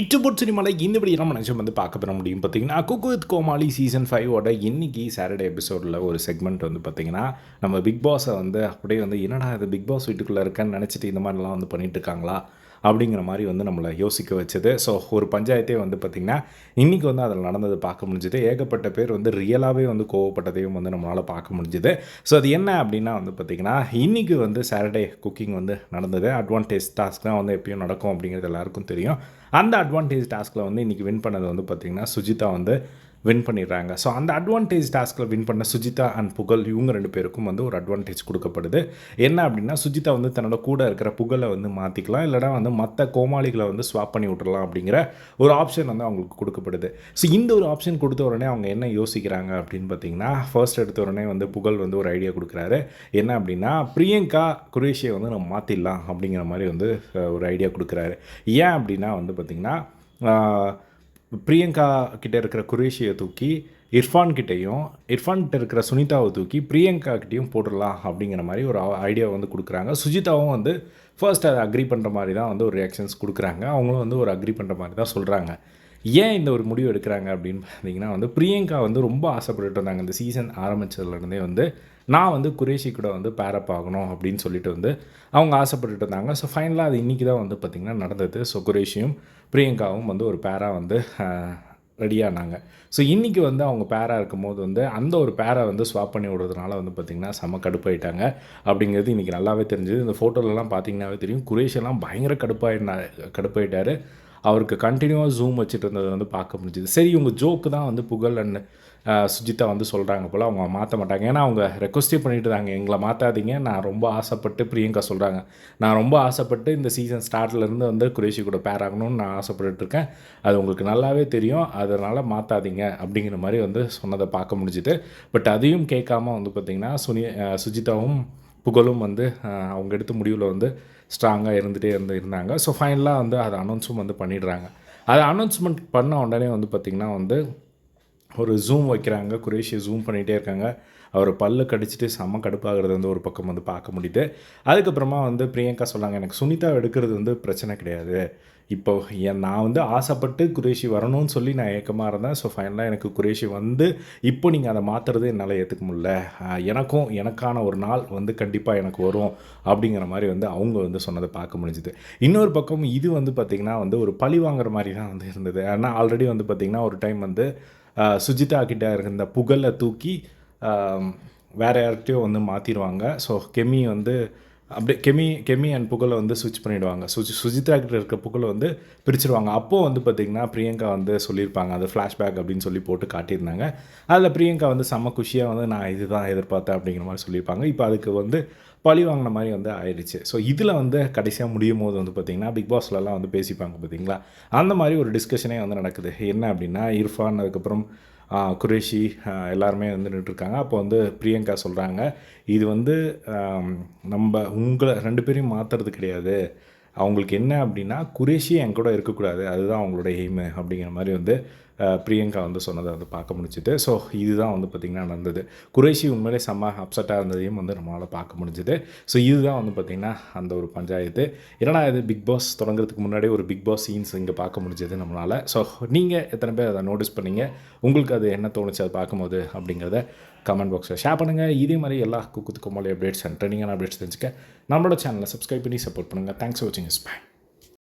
இட்டுபோட் சினிமாவில் இந்த வழி நம்ம நினச்சம் வந்து பார்க்க பெற முடியும். பார்த்தீங்கன்னா குக்கு வித் கோமாளி சீசன் ஃபைவோட இன்னைக்கு சாட்டர்டே எபிசோடில் ஒரு செக்மெண்ட் வந்து பார்த்தீங்கன்னா நம்ம பிக் பாஸை வந்து அப்படியே வந்து என்னடா இது பிக் பாஸ் வீட்டுக்குள்ளே இருக்கேன்னு நினச்சிட்டு இந்த மாதிரிலாம் வந்து பண்ணிகிட்டு இருக்காங்களா? அப்படிங்கிற மாதிரி வந்து நம்மளை யோசிக்க வச்சது. ஸோ ஒரு பஞ்சாயத்தே வந்து பார்த்திங்கன்னா இன்றைக்கி வந்து அதில் நடந்தது பார்க்க முடிஞ்சுது. ஏகப்பட்ட பேர் வந்து ரியலாகவே வந்து கோவப்பட்டதையும் வந்து நம்மளால் பார்க்க முடிஞ்சுது. ஸோ அது என்ன அப்படின்னா வந்து பார்த்திங்கன்னா இன்றைக்கி வந்து சாட்டர்டே குக்கிங் வந்து நடந்தது. அட்வான்டேஜ் டாஸ்க் தான் வந்து எப்பயும் நடக்கும் அப்படிங்கிறது எல்லாருக்கும் தெரியும். அந்த அட்வான்டேஜ் டாஸ்கில் வந்து இன்றைக்கி வின் பண்ணது வந்து பார்த்திங்கன்னா சுஜிதா வந்து வின் பண்ணிடுறாங்க. ஸோ அந்த அட்வான்டேஜ் டாஸ்கில் வின் பண்ண சுஜிதா அண்ட் புகழ் இவங்க ரெண்டு பேருக்கும் வந்து ஒரு அட்வான்டேஜ் கொடுக்கப்படுது. என்ன அப்படின்னா சுஜிதா வந்து தன்னோட கூட இருக்கிற புகழை வந்து மாற்றிக்கலாம் இல்லைனா வந்து மற்ற கோமாளிகளை வந்து ஸ்வாப் பண்ணி விட்டுறலாம் அப்படிங்கிற ஒரு ஆப்ஷன் வந்து அவங்களுக்கு கொடுக்கப்படுது. ஸோ இந்த ஒரு ஆப்ஷன் கொடுத்த உடனே அவங்க என்ன யோசிக்கிறாங்க அப்படின்னு பார்த்தீங்கன்னா ஃபர்ஸ்ட் எடுத்த உடனே வந்து புகழ் வந்து ஒரு ஐடியா கொடுக்குறாரு. என்ன அப்படின்னா பிரியங்கா குரேஷியை வந்து நம்ம மாற்றிடலாம் அப்படிங்கிற மாதிரி வந்து ஒரு ஐடியா கொடுக்குறாரு. ஏன் அப்படின்னா வந்து பார்த்திங்கன்னா பிரியங்கா கிட்டே இருக்கிற குரேஷியை தூக்கி இர்ஃபான் கிட்டேயும் இர்ஃபான் கிட்ட இருக்கிற சுனிதாவை தூக்கி பிரியங்கா கிட்டேயும் போட்டுடலாம் அப்படிங்கிற மாதிரி ஒரு ஐடியா வந்து கொடுக்குறாங்க. சுஜிதாவும் வந்து ஃபர்ஸ்ட் அதை அக்ரி பண்ணுற மாதிரி தான் வந்து ஒரு ரியாக்ஷன்ஸ் கொடுக்குறாங்க. அவங்களும் வந்து ஒரு அக்ரி பண்ணுற மாதிரி தான் சொல்கிறாங்க ஏன் இந்த ஒரு முடிவு எடுக்கிறாங்க அப்படின்னு பார்த்தீங்கன்னா வந்து பிரியங்கா வந்து ரொம்ப ஆசைப்பட்டுட்டு இருந்தாங்க. இந்த சீசன் ஆரம்பிச்சதுலேருந்தே வந்து நான் வந்து குரேஷி கூட வந்து பேரப் ஆகணும் அப்படின்னு சொல்லிட்டு வந்து அவங்க ஆசைப்பட்டுட்டு இருந்தாங்க. ஸோ ஃபைனலாக அது இன்றைக்கி தான் வந்து பார்த்திங்கன்னா நடந்தது. ஸோ குரேஷியும் பிரியங்காவும் வந்து ஒரு பேராக வந்து ரெடியானாங்க ஸோ இன்றைக்கி வந்து அவங்க பேராக இருக்கும்போது வந்து அந்த ஒரு பேரை வந்து ஸ்வாப் பண்ணி விடுறதுனால வந்து பார்த்திங்கன்னா செம்ம கடுப்பாயிட்டாங்க. அப்படிங்கிறது இன்றைக்கி நல்லாவே தெரிஞ்சுது. இந்த ஃபோட்டோலலாம் பார்த்தீங்கன்னாவே தெரியும். குரேஷெல்லாம் பயங்கர கடுப்பாயினா கடுப்பாயிட்டார். அவருக்கு கண்டினியூவாக ஜூம் வச்சுட்டு இருந்தது வந்து பார்க்க முடிஞ்சுது. சரி இவங்க ஜோக்கு தான் வந்து புகழ் அண்ட் சுஜிதா வந்து சொல்கிறாங்க போல். அவங்க மாற்ற மாட்டாங்க. ஏன்னா அவங்க ரெக்வஸ்டே பண்ணிட்டு இருந்தாங்க. எங்களை மாற்றாதீங்க நான் ரொம்ப ஆசைப்பட்டு பிரியங்கா சொல்கிறாங்க நான் ரொம்ப ஆசைப்பட்டு இந்த சீசன் ஸ்டார்ட்லேருந்து வந்து குரேஷி கூட பேர் ஆகணும்னு நான் ஆசைப்பட்டுட்டு இருக்கேன். அது உங்களுக்கு நல்லாவே தெரியும். அதனால் மாற்றாதீங்க அப்படிங்கிற மாதிரி வந்து சொன்னதை பார்க்க முடிஞ்சுது. பட் அதையும் கேட்காம வந்து பார்த்திங்கன்னா சுனி சுஜிதாவும் புகழும் வந்து அவங்க எடுத்த முடிவில் வந்து ஸ்ட்ராங்காக இருந்துகிட்டே இருந்து இருந்தாங்க. ஸோ ஃபைனலாக வந்து அதை அனௌன்ஸும் வந்து பண்ணிடுறாங்க. அதை அனௌன்ஸ்மெண்ட் பண்ண உடனே வந்து பார்த்திங்கன்னா வந்து ஒரு ஜூம் வைக்கிறாங்க. குரேஷியை ஜூம் பண்ணிகிட்டே இருக்காங்க. அவர் பல்லு கடிச்சிட்டு செம்ம கடுப்பாகிறது வந்து ஒரு பக்கம் வந்து பார்க்க முடியுது. அதுக்கப்புறமா வந்து பிரியங்கா சொன்னாங்க எனக்கு சுனிதா எடுக்கிறது வந்து பிரச்சனை கிடையாது. இப்போ என் நான் வந்து ஆசைப்பட்டு குரேஷி வரணும்னு சொல்லி நான் ஏக்கமாக இருந்தேன். ஸோ ஃபைனலாக எனக்கு குரேஷி வந்து இப்போ நீங்கள் அதை மாற்றுறது என்னால் ஏற்றுக்க முடியல. எனக்கும் எனக்கான ஒரு நாள் வந்து கண்டிப்பாக எனக்கு வரும். அப்படிங்கிற மாதிரி வந்து அவங்க வந்து சொன்னதை பார்க்க முடிஞ்சுது. இன்னொரு பக்கம் இது வந்து பார்த்திங்கன்னா வந்து ஒரு பழி வாங்குற மாதிரி தான் வந்து இருந்தது. ஏன்னா ஆல்ரெடி வந்து பார்த்திங்கன்னா ஒரு டைம் வந்து சுஜிதா கிட்ட இருந்த புகழை தூக்கி வேறு வேற வந்து மாற்றிடுவாங்க ஸோ கெமி வந்து அப்படியே கெமி கெமி அண்ட் புகழை வந்து சுவிச் பண்ணிவிடுவாங்க சுஜி சுஜிதா கிட்ட இருக்க புகழை வந்து பிரிச்சிருவாங்க. அப்போது வந்து பார்த்திங்கன்னா பிரியங்கா வந்து சொல்லியிருப்பாங்க. அது ஃப்ளாஷ்பேக் அப்படின்னு சொல்லி போட்டு காட்டியிருந்தாங்க. அதில் பிரியங்கா வந்து செம்ம குஷியாக வந்து நான் இதுதான் எதிர்பார்த்தேன் அப்படிங்கிற மாதிரி சொல்லியிருப்பாங்க. இப்போ அதுக்கு வந்து பழி வாங்கின மாதிரி வந்து ஆயிடுச்சு. ஸோ இதில் வந்து கடைசியாக முடியும் போது வந்து பார்த்திங்கன்னா பிக் பாஸ்லலாம் வந்து பேசிப்பாங்க பார்த்தீங்களா அந்த மாதிரி ஒரு டிஸ்கஷனே வந்து நடக்குது. என்ன அப்படின்னா இர்ஃபான் அதுக்கப்புறம் குரேஷி எல்லாருமே வந்து நின்றுருக்காங்க அப்போ வந்து பிரியங்கா சொல்கிறாங்க இது வந்து நம்ம உங்களை ரெண்டு பேரையும் மாற்றுறது கிடையாது. அவங்களுக்கு என்ன அப்படின்னா குரேஷி என் கூட இருக்கக்கூடாது. அதுதான் அவங்களோட எய்மு அப்படிங்கிற மாதிரி வந்து பிரியங்கா வந்து சொன்னதை வந்து பார்க்க முடிஞ்சுது. ஸோ இதுதான் வந்து பார்த்திங்கன்னா நடந்தது. குரேஷி உண்மையிலே செம்ம அப்செட்டாக இருந்ததையும் வந்து நம்மளால் பார்க்க முடிஞ்சுது. ஸோ இதுதான் வந்து பார்த்திங்கன்னா அந்த ஒரு பஞ்சாயத்து. என்னடா இது பிக் பாஸ் தொடங்குறதுக்கு முன்னாடி ஒரு பிக் பாஸ் சீன்ஸ் இங்கே பார்க்க முடிஞ்சது நம்மளால். ஸோ நீங்கள் எத்தனை பேர் அதை நோட்டீஸ் பண்ணீங்க? உங்களுக்கு அது என்ன தோணுச்சு அதை பார்க்கும்போது அப்படிங்கிறத கமெண்ட் பாக்ஸில் ஷேர் பண்ணுங்கள் இதே மாதிரி எல்லா குக்குத்து கோமாளி அப்டேட்ஸ் அண்ட் ட்ரெண்டிங்கான அப்டேட்ஸ் தெரிஞ்சுக்க நம்மளோட சேனலை சப்ஸ்கிரைப் பண்ணி சப்போர்ட் பண்ணுங்கள் தேங்க்ஸ் ஃபார் வாட்சிங் இஸ் பை